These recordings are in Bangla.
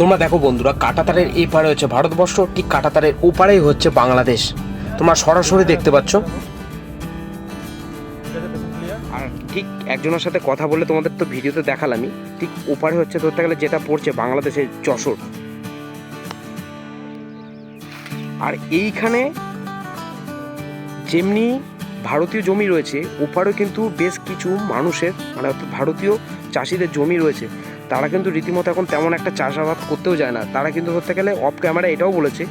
তোমরা দেখো বন্ধুরা, কাটাতারের এই পারে হচ্ছে ভারতবর্ষ, ঠিক কাটাতারের ওপারেই হচ্ছে বাংলাদেশ। তোমরা সরাসরি দেখতে পাচ্ছ। আর ঠিক একজনের সাথে কথা বলে তোমাদের তো ভিডিওতে দেখালামই, ঠিক ওপারে হচ্ছে ধরতে গেলে যেটা পড়ছে বাংলাদেশের যশোর। আর এইখানে যেমনি ভারতীয় জমি রয়েছে, ওপারেও কিন্তু বেশ কিছু মানুষের মানে অর্থাৎ ভারতীয় চাষিদের জমি রয়েছে। তারা কিন্তু রীতিমতো এখন তেমন একটা চাষাবাদ করতেও যায় না। তারা কিন্তু ধরতে গেলে অফ ক্যামেরা এটাও বলেছে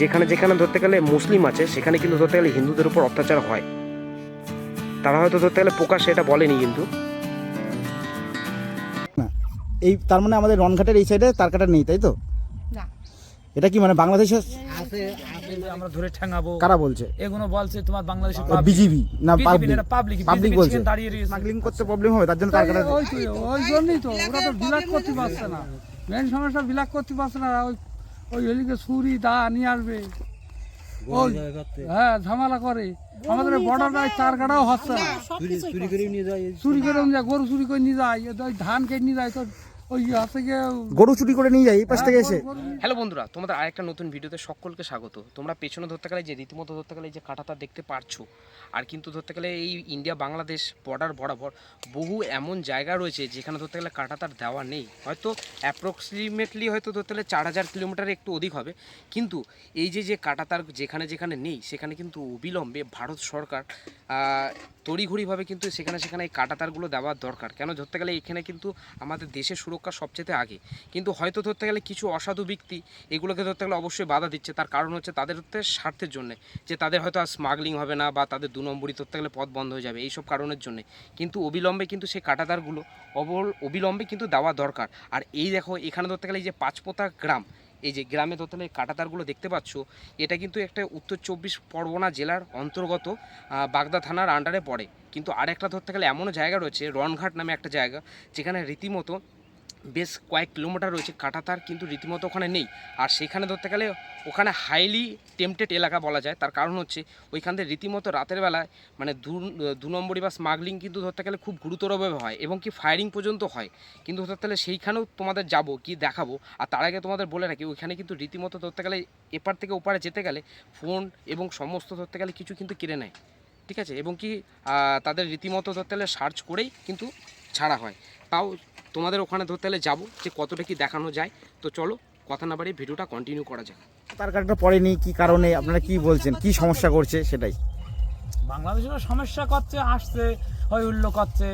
যেখানে যেখানে ধরতে গেলে মুসলিম আছে, সেখানে কিন্তু ধরতে গেলে হিন্দুদের উপর অত্যাচার হয়। তারা হয়তো ধরতে গেলে প্রকাশ এটা বলেনি কিন্তু। এই তার মানে আমাদের রনঘাটের এই সাইডে তার কাটা নেই, তাই তো? এটা কি মানে বাংলাদেশের আমরা ধরে ঠেঙাবো। কারা বলছে? এগুলো বলছে তোমার বিজিবি না পাবলিক পাবলিক পাবলিক বলছে। দাঁড়িয়ে রয়েছে। স্মাগলিং করতে প্রবলেম হবে তার জন্য তার ওই ওই জন্যই তো ওরা তো বিলাক করতে পারছে না। মেন সমস্যা বিলাক করতে পারছে না। ওই ওই ছুরি দা নিয়ে আসবে। ওই হ্যাঁ ঝামেলা করে। আমাদের বর্ডার তার কাটাও হচ্ছে না। চুরি করে নিয়ে যায় গরু চুরি করে নিয়ে যায় ধান কেটে নিয়ে যায় তো ওই গরু চুরি করে নিয়ে যায় এই পাশ থেকে এসে। হ্যালো বন্ধুরা তোমাদের আরেকটা নতুন ভিডিওতে সকলকে স্বাগত। তোমরা পেছনে ধরতে গেলে যে রীতিমতো ধরতে গেলে যে কাঁটাতার দেখতে পারছ আর কিন্তু ধরতে গেলে এই ইন্ডিয়া বাংলাদেশ বর্ডার বরাবর বহু এমন জায়গা রয়েছে যেখানে ধরতে গেলে কাঁটাতার দেওয়া নেই। হয়তো অ্যাপ্রক্সিমেটলি হয়তো ধরতে গেলে চার হাজার কিলোমিটার একটু অধিক হবে। কিন্তু এই যে যে কাঁটাতার যেখানে যেখানে নেই সেখানে কিন্তু অবিলম্বে ভারত সরকার তড়িঘড়িভাবে কিন্তু সেখানে সেখানে এই কাঁটাতারগুলো দেওয়ার দরকার। কেন? ধরতে গেলে এখানে কিন্তু আমাদের দেশের সুরক্ষা সবচেয়ে আগে। কিন্তু হয়তো ধরতে গেলে কিছু অসাধু ব্যক্তি এগুলোকে ধরতে গেলে অবশ্যই বাধা দিচ্ছে। তার কারণ হচ্ছে তাদের হচ্ছে স্বার্থের জন্য। যে তাদের হয়তো আর স্মাগলিং হবে না বা তাদের দু নম্বরই ধরতে গেলে পথ বন্ধ হয়ে যাবে এইসব কারণের জন্য। কিন্তু অবিলম্বে কিন্তু সেই কাটাতারগুলো অবল অবিলম্বে কিন্তু দেওয়া দরকার। আর এই দেখো, এখানে ধরতে গেলে এই যে পাঁচপোতা গ্রাম এই যে গ্রামে গেলে এই কাটাতারগুলো দেখতে পাচ্ছ, এটা কিন্তু একটা উত্তর চব্বিশ পরগনা জেলার অন্তর্গত বাগদা থানার আন্ডারে পড়ে। কিন্তু আরেকটা ধরতে গেলে এমনও জায়গা রয়েছে রনঘাট নামে একটা জায়গা, যেখানে রীতিমতো বেশ কয়েক কিলোমিটার রয়েছে কাটাতার, কিন্তু রীতিমতো ওখানে নেই। আর সেখানে ধরতে গেলে ওখানে হাইলি টেম্পটেড এলাকা বলা যায়। তার কারণ হচ্ছে, ওইখান থেকে রীতিমতো রাতের বেলায় মানে দু নম্বরই বা স্মাগলিং কিন্তু ধরতে গেলে খুব গুরুতরভাবে হয় এবং কি ফায়ারিং পর্যন্ত হয়। কিন্তু ধরতে গেলে সেইখানেও তোমাদের যাব, কি দেখাবো। আর তার আগে তোমাদের বলে রাখি, ওইখানে কিন্তু রীতিমতো ধরতে গেলে এপার থেকে ওপারে যেতে গেলে ফোন এবং সমস্ত ধরতে গেলে কিছু কিন্তু কিনে নেয়। ঠিক আছে? এবং কি তাদের রীতিমতো ধরতে গেলে সার্চ করেই কিন্তু ছাড়া হয়। তাও তোমাদের ওখানে ধরতে গেলে যাব যে কতটা কি দেখানো যায়। তো চলো কথা না বাড়িয়ে ভিডিওটা কন্টিনিউ করা যাক। তার কাটা পড়েনি কি কারণে আপনারা কি বলছেন কি সমস্যা করছে সেটাই। বাংলাদেশের সমস্যা করছে আসছে হই উল্লো করছে।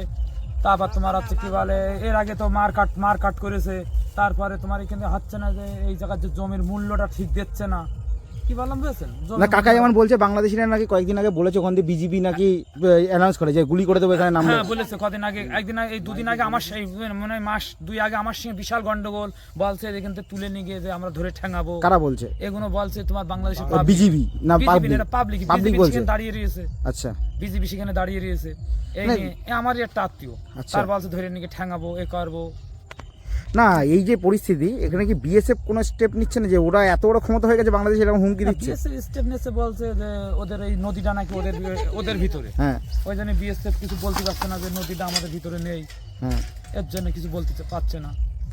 তারপর তোমার হচ্ছে কি বলে এর আগে তো মার কাট মার কাট করেছে। তারপরে তোমার এখানে হচ্ছে না যে এই জায়গার যে জমির মূল্যটা ঠিক দিচ্ছে না। কি বললাম বুঝেছেন না কাকা যেমন বলছে বাংলাদেশিরা নাকি কয়েকদিন আগে বলেছে ওখান দিয়ে বিজিবি নাকি অ্যানাউন্স করে যে গুলি করে দেবো এখানে নামলে হ্যাঁ বলেছে কদিন আগে একদিন আগে এই দুদিন আগে আমার সেই মানে মাস দুই আগে আমার সঙ্গে বিশাল গন্ডগোল বলছে এখান থেকে তুলে নিয়ে গিয়ে যে আমরা ধরে ঠেঙাবো। কারা বলছে? এগুলো বলছে তোমার বাংলাদেশের বিজিবি না পাবলিক পাবলিক বলছে। দাঁড়িয়ে রয়েছে। আচ্ছা। বিজেপি সেখানে দাঁড়িয়ে রয়েছে। এই আমারই একটা আত্মীয়। আচ্ছা। তার বলছে ধরে নিয়ে ঠ্যাঙাবো এ করব। না এই যে পরিস্থিতি এখানে কি বিএসএফ কোনো স্টেপ নিচ্ছে না যে ওরা এত বড় ক্ষমতা হয়ে গেছে বাংলাদেশ এরকম হুমকি দিচ্ছে? স্টেপ নিয়েছে বলছে যে ওদের এই নদীটা নাকি ওদের ওদের ভিতরে। হ্যাঁ। ওই জন্য বিএসএফ কিছু বলতে পারছে না যে নদীটা আমাদের ভিতরে নেই। হ্যাঁ। এর জন্য কিছু বলতে পারছে না।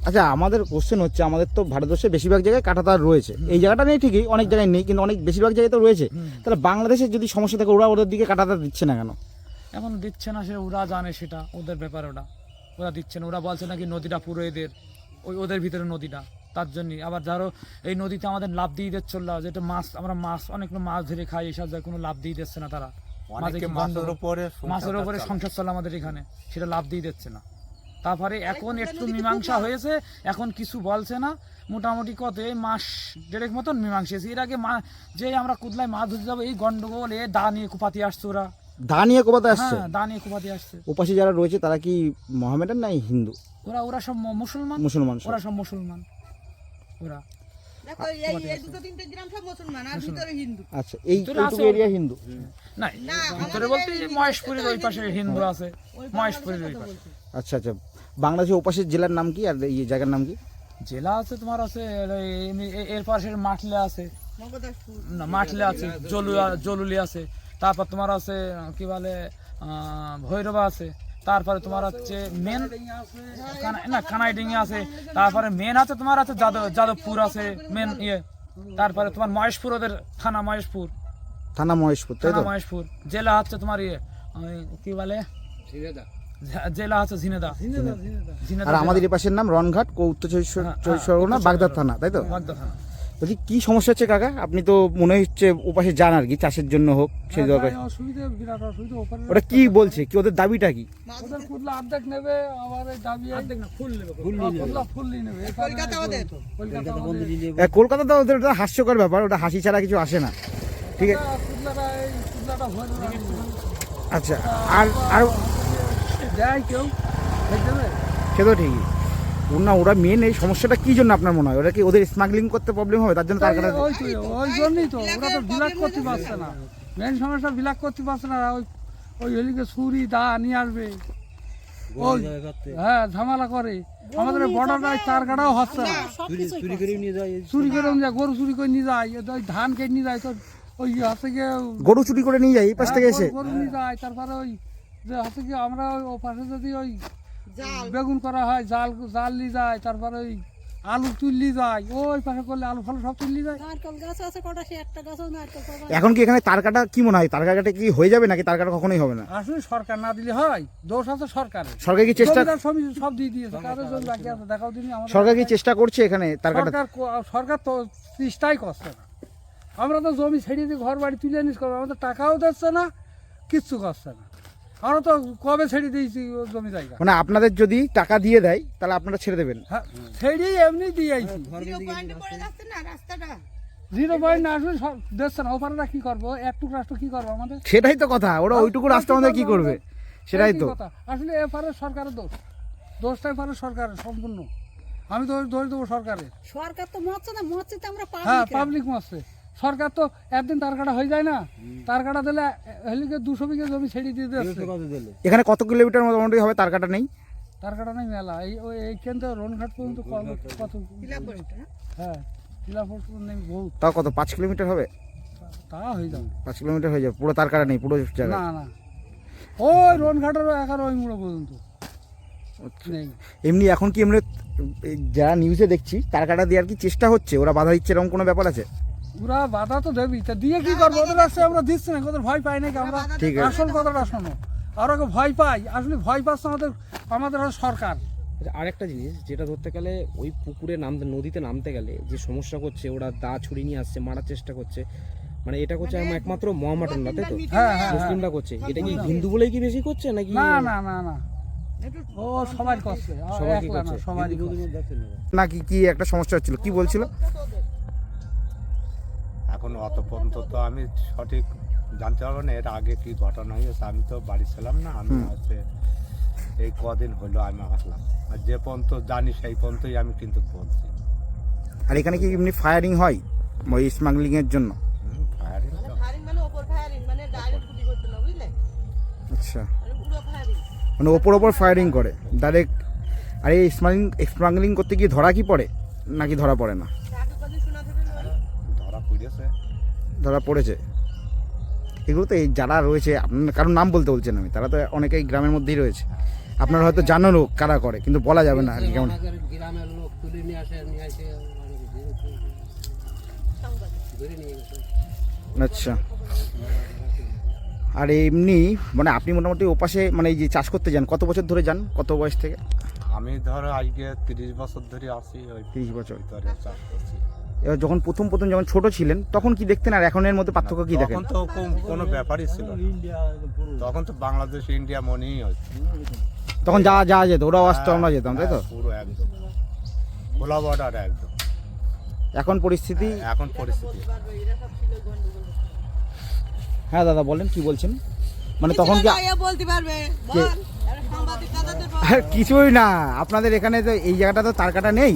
আচ্ছা আমাদের কোশ্চেন হচ্ছে আমাদের তো ভারতবর্ষে বেশিরভাগ জায়গায় কাঁটাতার রয়েছে। এই জায়গাটা নেই ঠিকই অনেক জায়গায় নেই কিন্তু অনেক বেশিরভাগ জায়গায় তো রয়েছে। তাহলে বাংলাদেশের যদি সমস্যা থাকে ওরা ওদের দিকে কাঁটাতার দিচ্ছে না কেন? এখন দিচ্ছে না সে ওরা জানে সেটা ওদের ব্যাপার ওটা। ওরা দিচ্ছে না ওরা বলছে নাকি নদীটা পুরো এদের ওই ওদের ভিতরে নদীটা তার জন্যই। আবার ধরো এই নদীতে আমাদের লাভ দিয়ে দিচ্ছে যেটা মাছ আমরা মাছ অনেক মাছ ধরে খাই এসব জায়গায় কোনো লাভ দিয়ে দিচ্ছে না তারা। মাছের উপরে মাছের উপরে সংসার চলে আমাদের এখানে সেটা লাভ দিয়ে দিচ্ছে না। তারপরে এখন একটু মীমাংসা হয়েছে এখন কিছু বলছে না। মোটামুটি কত এই মাস দেড়েক মতন মীমাংসা এর আগে মা যে আমরা কুদলায় মাছ ধরতে যাব এই গন্ডগোল এ দা নিয়ে কুপাতি আসছে ওরা। দা নিয়ে কোপাতে আসছে? হ্যাঁ দা নিয়ে আসছে। ওপাশে যারা রয়েছে তারা কি মোহামেডান নাই হিন্দু? ওরা ওরা সব ম- মুসলমান? মুসলমান সব? ওরা সব মুসলমান। ওরা। দেখো এই এই দুটো তিনটে গ্রাম সব মুসলমান আর ভিতরে হিন্দু। আচ্ছা এই ভিতরে আছে এইটুকু এরিয়া হিন্দু? না ভিতরে বলতে এই মহেশপুরের ওই পাশে হিন্দু। আছে। মহেশপুরের ওই পাশে। আচ্ছা আচ্ছা। বাংলাদেশের ওপাশের জেলার নাম কি? আর এই জায়গার নাম কি? জেলা আছে তোমার আছে এর পাশে মাঠলে আছে। না মাঠলে আছে জলুয়া জলুলি আছে। তারপর তোমার আছে কি বলে ভৈরবা আছে তারপরে তোমার হচ্ছে মেন না কানাইডিঙ্গি আছে তারপরে মেন আছে তোমার আছে যাদব যাদবপুর আছে মেন ইয়ে। তারপরে তোমার মহেশপুর ওদের থানা মহেশপুর। থানা মহেশপুর তাই থানা তো? মহেশপুর। জেলা হচ্ছে তোমার ইয়ে কি বলে? জেলা হচ্ছে ঝিনেদা। ঝিনেদা আর আমাদের এই পাশের নাম রনঘাট উত্তর চব্বিশ চব্বিশ পরগনা বাগদাদ থানা তাই তো? বাগদা থানা। বলছি কি সমস্যা হচ্ছে কাকা? আপনি তো মনে হচ্ছে ওপাশে যান আর কি চাষের জন্য হোক সেই দরকার অসুবিধা বিরাট অসুবিধা ওটা কি বলছে? কি ওদের দাবিটা কি? ওদের পুতলা অর্ধেক নেবে আবার দাবি অর্ধেক না ফুল নেবে পুতলা নেবে। কলকাতা ওদের। কলকাতা ওদের। এ, কলকাতা তো ওদের ওটা হাস্যকর ব্যাপার ওটা হাসি ছাড়া কিছু আসে না। ঠিক আছে। আচ্ছা আর আর দেয় কেউ দেবে? সে তো ঠিকই। না ওরা মেন এই সমস্যাটা কি জন্য আপনার মনে হয়? ওরা কি ওদের স্মাগলিং করতে প্রবলেম হবে? তার জন্য তার কাটা ওই তো ওই জন্যই তো। ওরা তো বিলাক করতে পারছে না। মেন সমস্যা বিলাক করতে পারছে না। ওই ওই এদিকে ছুরি দা নিয়ে আসবে। ওই হ্যাঁ ঝামেলা করে। আমাদের বর্ডারটা তার কাটাও হচ্ছে না। চুরি করে নিয়ে যায়। গরু চুরি করে নিয়ে যায় ওই ধান কেটে নিয়ে যায় তো ওই হচ্ছে গিয়ে গরু চুরি করে নিয়ে যায় এই পাশ থেকে এসে। হ্যাঁ, গরু নিয়ে যায় তারপরে ওই যে হচ্ছে কি আমরা ওই ও পাশে যদি ওই বেগুন করা হয় জাল জাল নিয়ে যায় তারপরে ওই আলু তুললি যায়। ওই পাশে করলে আলু ফালু সব তুললি যায়। এখন কি এখানে তার কাটা কি মনে হয়? তার কাটা কি হয়ে যাবে নাকি তার কাটা কখনোই হবে না? আসলে সরকার না দিলে হয় দোষ আছে সরকারের। সরকার কি চেষ্টা সব সব দিয়ে দিয়েছে কারও বাকি আছে দেখাও আমাদের সরকার কি চেষ্টা করছে এখানে তার কাটা সরকার সরকার তো চেষ্টাই করছে না। আমরা তো জমি ছেড়ে দিয়ে ঘর বাড়ি তুলে নিস করব আমাদের টাকাও দিচ্ছে না কিচ্ছু করছে না। আমরা তো কবে ছেড়ে দিয়েছি ও জমি জায়গা? মানে আপনাদের যদি টাকা দিয়ে দেয় তাহলে আপনারা ছেড়ে দেবেন। হ্যাঁ ছেড়ে এমনি যাচ্ছে না জিরো পয়েন্ট না আসলে সব দিচ্ছে না ওপারেরা কি করব? একটু রাষ্ট্র কি করব আমাদের? সেটাই তো কথা ওরা ওইটুকু রাস্তা আমাদের কি করবে? সেটাই তো। কথা। আসলে এপারে সরকারের দোষ। দোষটা এপারে সরকারের সম্পূর্ণ। আমি তো দোষ দেবো সরকারের। সরকার তো মরছে না মরছে তো আমরা হ্যাঁ পাবলিক মাসে সরকার তো একদিন তার কাটা হয়ে যায় না। তার কাটা দিলে হেলিকে দুশো বিঘা জমি ছেড়ে দিয়ে দিচ্ছে এখানে কত কিলোমিটার মোটামুটি হবে তার কাটা নেই? তার কাটা নেই মেলা। এই ওই এইখান থেকে রনঘাট পর্যন্ত কত- কত হ্যাঁ তাও কত পাঁচ কিলোমিটার হবে? তা হয়ে যাবে। পাঁচ কিলোমিটার হয়ে যাবে পুরো তার কাটা নেই পুরো জায়গা না না। ওই রনঘাটের এগারো ওই মুড়ো পর্যন্ত। নেই। এমনি এখন কি এমনি এই যারা নিউজে দেখছি তার কাটা দেওয়ার কি চেষ্টা হচ্ছে? ওরা বাধা দিচ্ছে এরকম কোনো ব্যাপার আছে? ওরা বাধা তো দেবই। তা দিয়ে কি করব? ওদের আমরা দিচ্ছি না ওদের ভয় পাই নাকি আমরা? আসল কথাটা শোনো। আর ওকে ভয় পাই আসলে ভয় পাচ্ছে আমাদের আমাদের সরকার। আচ্ছা, আরেকটা জিনিস যেটা ধরতে গেলে ওই পুকুরে নামতে নদীতে নামতে গেলে যে সমস্যা করছে ওরা দা ছুরি নিয়ে আসছে মারার চেষ্টা করছে মানে এটা করছে আমার একমাত্র মহামাটন না তাই তো? হ্যাঁ হ্যাঁ মুসলিমরা করছে। এটা কি হিন্দু বলেই কি বেশি করছে নাকি? না না না না। ও সবাই করছে। সবাই কি করছে। নাকি কি একটা সমস্যা হচ্ছিল? কি বলছিল? এখন অত পর্যন্ত তো আমি সঠিক জানতে পারব না এর আগে কি ঘটনা হয়েছে আমি তো বাড়ি ছিলাম না আমি হচ্ছে এই কদিন হলো আমি আসলাম। আর যে পর্যন্ত জানি সেই পর্যন্তই আমি কিন্তু বলছি। আর এখানে কি এমনি ফায়ারিং হয়? ওই স্মাগলিং এর জন্য। ফায়ারিং মানে ওপর ফায়ারিং মানে ডাইরেক্ট গুলি করতে না বুঝলে? আচ্ছা। মানে মানে ওপর ওপর ফায়ারিং করে ডাইরেক্ট আর এই স্মাগলিং স্মাগলিং করতে গিয়ে ধরা কি পড়ে? নাকি ধরা পড়ে না? ধরা পড়েছে। এগুলো তো এই যারা রয়েছে আপনার কারণ নাম বলতে বলছেন আমি তারা তো অনেকেই গ্রামের মধ্যেই রয়েছে। আপনারা হয়তো জানারও কারা করে কিন্তু বলা যাবে না আর কি কেমন? আচ্ছা। আর এমনি মানে আপনি মোটামুটি ওপাশে মানে এই যে চাষ করতে যান কত বছর ধরে যান? কত বয়স থেকে? আমি ধরো আজকে তিরিশ বছর ধরে আসি ওই তিরিশ বছর। ধরে চাষ করছি। এবার যখন প্রথম প্রথম যখন ছোট ছিলেন তখন কি দেখতেন আর এখনের মধ্যে পার্থক্য কি দেখেন? তখন তো কোনো ব্যাপারই ছিল তখন তো বাংলাদেশ ইন্ডিয়া মনেই হচ্ছে তখন যা যাওয়া যেত ওরাও আসতো আমরা যেতাম তাই তো? হ্যাঁ, পুরো একদম। খোলা বর্ডার একদম। এখন পরিস্থিতি? এখন পরিস্থিতি। হ্যাঁ দাদা বলেন কি বলছেন? মানে তখন কি বলতে পারবে। বল আরে সাংবাদিক দাদাদের আর কিছুই না। আপনাদের এখানে তো এই জায়গাটা তো তার কাটা নেই।